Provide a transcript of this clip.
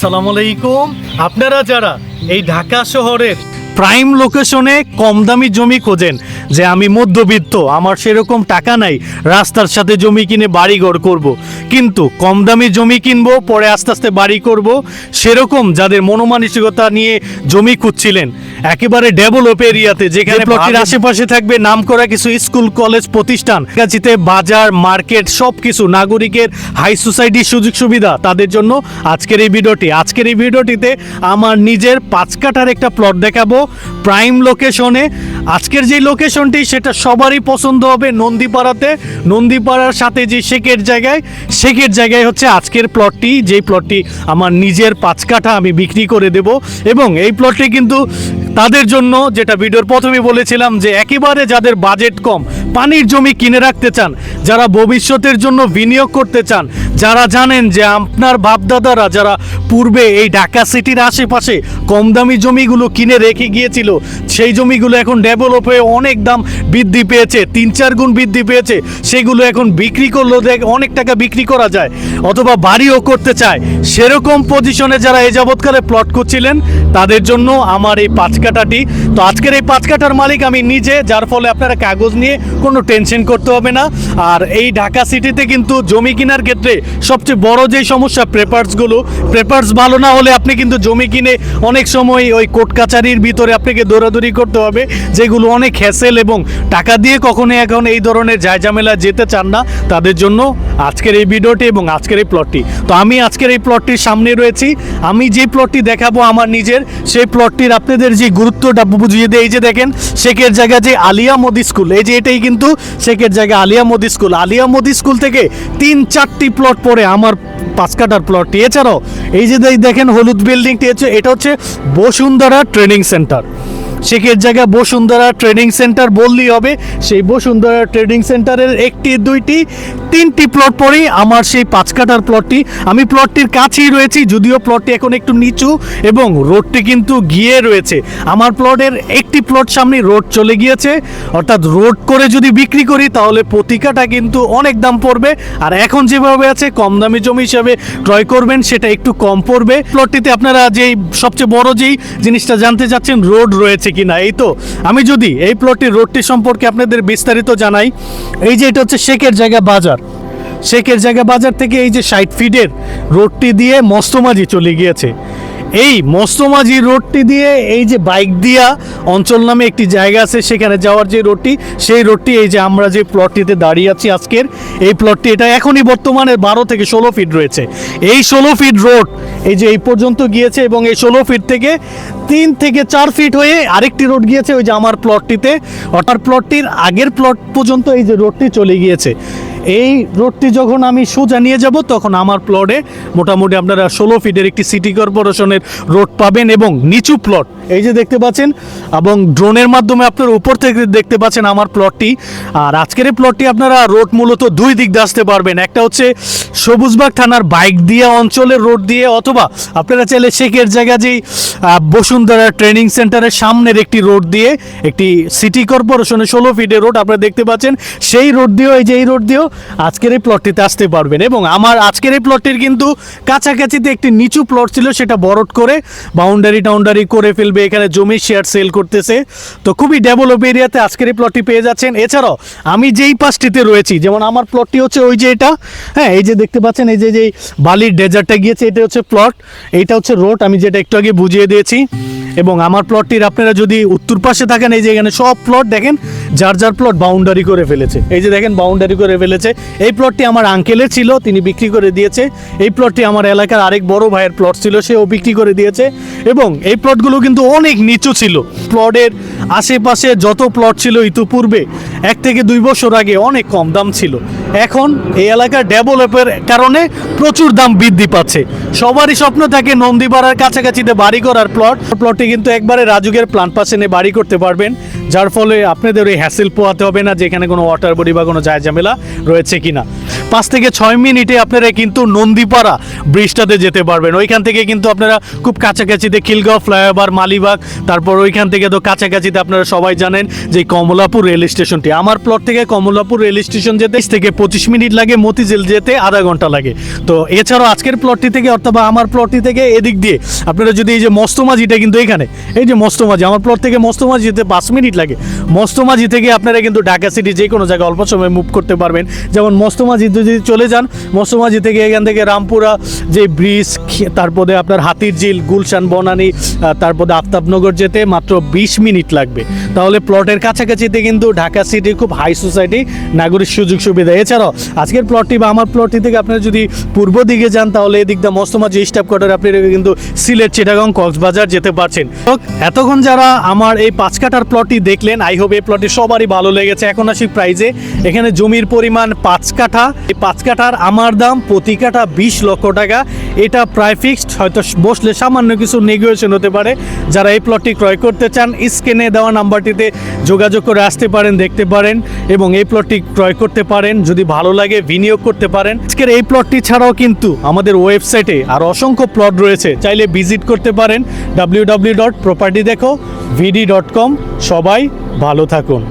সালাম আলাইকুম। আপনারা যারা এই ঢাকা শহরের প্রাইম লোকেশনে কম দামি জমি খোঁজেন যে আমি মধ্যবিত্ত আমার সেরকম টাকা নাই রাস্তার সাথে জমি কিনে বাড়িঘর করব। কিন্তু কম দামি জমি কিনবো পরে আস্তে আস্তে বাড়ি করব সেরকম যাদের মনোমানসিকতা নিয়ে জমি খুঁজছিলেন। একেবারে ডেভেলপ এরিয়াতে যেখানে প্লটের আশেপাশে থাকবে নাম করা কিছু স্কুল কলেজ প্রতিষ্ঠান কাছিতে বাজার মার্কেট সব কিছু নাগরিকের হাই সোসাইটির সুযোগ সুবিধা তাদের জন্য আজকের এই ভিডিওটি। আজকের এই ভিডিওটিতে আমার নিজের পাঁচ কাটার একটা প্লট দেখাবো। প্রাইম লোকেশনে আজকের যে লোকেশনটি সেটা সবারই পছন্দ হবে নন্দীপাড়াতে। নন্দীপাড়ার সাথে যে শেখের জায়গায় শেখের জায়গায় হচ্ছে আজকের প্লটটি যেই প্লটটি আমার নিজের পাঁচ কাঠা আমি বিক্রি করে দেব। এবং এই প্লটটি কিন্তু তাদের জন্য, যেটা ভিডিওর প্রথমে বলেছিলাম, যে একেবারে যাদের বাজেট কম পানির জমি কিনে রাখতে চান, যারা ভবিষ্যতের জন্য বিনিয়োগ করতে চান, যারা জানেন যে আপনার বাপদাদারা যারা পূর্বে এই ঢাকা সিটির আশেপাশে কম দামি জমিগুলো কিনে রেখে গিয়েছিল, সেই জমিগুলো এখন ডেভেলপ হয়ে অনেক দাম বৃদ্ধি পেয়েছে, তিন চার গুণ বৃদ্ধি পেয়েছে, সেগুলো এখন বিক্রি করলেও অনেক টাকা বিক্রি করা যায়, অথবা বাড়িও করতে চায়। সেরকম পজিশনে যারা এ যাবৎকালে প্লট করছিলেন, তাদের জন্য আমার এই পাঁচ কাঠাটি। তো আজকের এই পাঁচ কাটার মালিক আমি নিজে, যার ফলে আপনারা কাগজ নিয়ে কোনো টেনশন করতে হবে না। আর এই ঢাকা সিটিতে কিন্তু জমি কেনার ক্ষেত্রে সবচেয়ে বড় যে সমস্যা পেপারসগুলো পেপারস ভালো না হলে আপনি কিন্তু জমি কিনে অনেক সময় ওই কোর্ট কাচারির ভিতরে আপনাকে দৌড়াদৌড়ি করতে হবে, যেগুলো অনেক হ্যাসেল এবং টাকা দিয়ে কখনোই এখন এই ধরনের জায়জামেলা যেতে চান না তাদের জন্য আজকের এই ভিডিওটি এবং আজকের এই প্লটটি তো আমি আজকের এই প্লটটির সামনে রয়েছি। আমি যে প্লটটি দেখাবো আমার নিজের, সেই প্লটটির আপনাদের যে গুরুত্বটা বুঝিয়ে দেয়, এই যে দেখেন, শেখের জায়গা যে আলিয়া মোদি স্কুল এই যে এটাই কিন্তু শেখের জায়গায় আলিয়া মোদি স্কুল। আলিয়া মোদি স্কুল থেকে তিন, চারটি প্লট পরে আমার পাঁচ কাটার প্লটটি এছাড়াও এই যে দেখ- দেখেন হলুদ বিল্ডিংটি এটা হচ্ছে বসুন্ধরা ট্রেনিং সেন্টার শেখের জায়গা বসুন্ধরা ট্রেনিং সেন্টার বললেই হবে। সেই বসুন্ধরা ট্রেনিং সেন্টারের একটি, দুইটি, তিনটি প্লট পরেই আমার সেই পাঁচ কাটার প্লটটি। আমি প্লটটির কাছেই রয়েছি, যদিও প্লটটি এখন একটু নিচু এবং রোডটি কিন্তু গিয়ে রয়েছে। আমার প্লটের একটি প্লট সামনে রোড চলে গিয়েছে। অর্থাৎ রোড করে যদি বিক্রি করি, তাহলে প্রতি কাঠা কিন্তু অনেক দাম পড়বে। আর এখন যেভাবে আছে, কম দামি জমি হিসাবে ক্রয় করবেন, সেটা একটু কম পড়বে। প্লটটিতে আপনারা যেই সবচেয়ে বড় যেই জিনিসটা জানতে চাচ্ছেন, রোড রয়েছে। কিনা? এই তো, আমি যদি এই প্লটটির রোডটি সম্পর্কে আপনাদের বিস্তারিত জানাই, এই যে এটা হচ্ছে শেখের জায়গা বাজার। শেখের জায়গা বাজার থেকে এই যে ষাট ফিটের রোডটি দিয়ে মস্তমাজি চলে গিয়েছে। এই মস্তমাজি রোডটি দিয়ে এই যে বাইক দিয়া অঞ্চল নামে একটি জায়গা আছে, সেখানে যাওয়ার যে রোডটি সেই রোডটি এই যে আমরা যে প্লটটিতে দাঁড়িয়ে আছি আজকের, এই প্লটটি এটা এখনই বর্তমানে বারো থেকে ষোলো ফিট রয়েছে। এই ষোলো ফিট রোড এই যে এই পর্যন্ত গিয়েছে এবং এই ষোলো ফিট থেকে তিন থেকে চার ফিট হয়ে আরেকটি রোড গিয়েছে, ওই যে আমার প্লটটিতে অর্থাৎ প্লটটির আগের প্লট পর্যন্ত এই যে রোডটি চলে গিয়েছে। এই রোডটি যখন আমি সোজা নিয়ে যাব, তখন আমার প্লটে মোটামুটি আপনারা ষোলো ফিটের একটি সিটি কর্পোরেশনের রোড পাবেন এবং নিচু প্লট এই যে দেখতে পাচ্ছেন, এবং ড্রোনের মাধ্যমে আপনার উপর থেকে দেখতে পাচ্ছেন আমার প্লটটি আর আজকের এই প্লটটি আপনারা রোড মূলত দুই দিক দিয়ে আসতে পারবেন। একটা হচ্ছে সবুজবাগ থানার বাইক দিয়ে, অঞ্চলের রোড দিয়ে, অথবা আপনারা চাইলে শেখের জায়গা যেই বসুন্ধরা ট্রেনিং সেন্টারের সামনের একটি রোড দিয়ে, একটি সিটি কর্পোরেশনের ষোলো ফিটের রোড আপনারা দেখতে পাচ্ছেন। সেই রোড দিয়েও, এই যে এই রোড দিয়েও আজকের এই প্লটটিতে আসতে পারবেন। এবং আমার আজকের এই প্লটটির কিন্তু কাছাকাছিতে একটি নিচু প্লট ছিল, সেটা বরট করে বাউন্ডারি টাউন্ডারি করে ফেলবে। এখানে জমি শেয়ার সেল করতেছে। তো খুবই ডেভেলপ এরিয়াতে আজকের এই প্লটটি পেয়ে যাচ্ছেন। এছাড়াও, আমি যেই পাশটিতে রয়েছি, যেমন আমার প্লটটি হচ্ছে ওই যে এটা হ্যাঁ এই যে দেখতে পাচ্ছেন, এই যে যেই বালির ডেজার্টটা গিয়েছে, এটা হচ্ছে প্লট এইটা হচ্ছে রোড আমি যেটা একটু আগে বুঝিয়ে দিয়েছি। এবং আমার প্লটটির আপনারা যদি উত্তর পাশে থাকেন, এই যে এখানে সব প্লট দেখেন যার যার প্লট বাউন্ডারি করে ফেলেছে। এই যে দেখেন বাউন্ডারি করে ফেলেছে। এই প্লটটি আমার আঙ্কেলের ছিল, তিনি বিক্রি করে দিয়েছে। এই প্লটটি আমার এলাকার আরেক বড় ভাইয়ের প্লট ছিল, সেও বিক্রি করে দিয়েছে। এবং এই প্লটগুলো কিন্তু অনেক নিচু ছিল। প্লটের আশেপাশে যত প্লট ছিল ইতিপূর্বে, এক থেকে দুই বছর আগে অনেক কম দাম ছিল। এখন এই এলাকার ডেভেলপের কারণে প্রচুর দাম বৃদ্ধি পাচ্ছে। সবারই স্বপ্ন থাকে নন্দীপাড়ার কাছাকাছিতে বাড়ি করার প্লট প্লটটি কিন্তু একবারে রাজুকের প্লান পাশে নিয়ে বাড়ি করতে পারবেন। যার ফলে আপনাদের ওই হ্যাসেল পোহাতে হবে না যে এখানে কোনো ওয়াটার বডি বা কোনো যায় ঝামেলা রয়েছে কিনা। পাঁচ থেকে ছয় মিনিটে আপনারা কিন্তু নন্দীপাড়া ব্রিজটাতে যেতে পারবেন। ওইখান থেকে কিন্তু আপনারা খুব কাছাকাছিতে খিলগাঁও, ফ্লাইওভার, মালিবাগ, তারপর ওইখান থেকে তো কাছাকাছিতে আপনারা সবাই জানেন যে কমলাপুর রেল স্টেশনটি। আমার প্লট থেকে কমলাপুর রেল স্টেশন যেতে থেকে পঁচিশ মিনিট লাগে, মতিঝিল যেতে আধা ঘণ্টা লাগে। তো এছাড়াও আজকের প্লটটি থেকে অথবা আমার প্লটটি থেকে এদিক দিয়ে আপনারা যদি এই যে মস্তমাঝিটা কিন্তু এখানে, এই যে মস্তমাঝি আমার প্লট থেকে মস্তমাঝি যেতে পাঁচ মিনিট লাগে। মস্তমাঝি থেকে আপনারা কিন্তু ঢাকা সিটি যে কোনো জায়গায় অল্প সময় মুভ করতে পারবেন। যেমন মস্তমাঝি যদি চলে যান, মস্তমাঝি থেকে এখান থেকে রামপুরা, যে ব্রিজ তারপরে আপনার হাতির ঝিল গুলশান, বনানী তারপরে আফতাবনগর যেতে মাত্র বিশ মিনিট লাগবে। তাহলে প্লটের কাছাকাছিতে কিন্তু ঢাকা সিটি খুব হাই সোসাইটি নাগরিক সুযোগ সুবিধা। এছাড়াও, আজকের প্লটটি বা আমার প্লটটি থেকে আপনারা যদি পূর্ব দিকে যান, তাহলে এদিক দিয়ে মস্তমাঝি স্টাফ কোয়ার্টার আপনি কিন্তু সিলেট, চিটাগং, কক্সবাজার যেতে পারছেন। এতক্ষণ যারা আমার এই পাঁচ কাঠার প্লটটি দেখলেন আই হোপ এই প্লটটি সবারই ভালো লেগেছে। এখন আসি প্রাইজে এখানে জমির পরিমাণ পাঁচ কাঠা। এই পাঁচ কাঠার আমার দাম প্রতি কাঠা বিশ লক্ষ টাকা। এটা প্রায় ফিক্সড হয়তো বসলে সামান্য কিছু নেগোয়েশন হতে পারে। যারা এই প্লটটি ক্রয় করতে চান, স্ক্রিনে দেওয়া নাম্বারটিতে যোগাযোগ করে আসতে পারেন, দেখতে পারেন এবং এই প্লটটি ক্রয় করতে পারেন। যদি ভালো লাগে, বিনিয়োগ করতে পারেন। আজকের এই প্লটটি ছাড়াও কিন্তু আমাদের ওয়েবসাইটে আর অসংখ্য প্লট রয়েছে। চাইলে ভিজিট করতে পারেন। ডাব্লিউ ডাব্লিউ ডট প্রপার্টি দেখো ভিডি ডট কম সবাই ভালো থাকুন।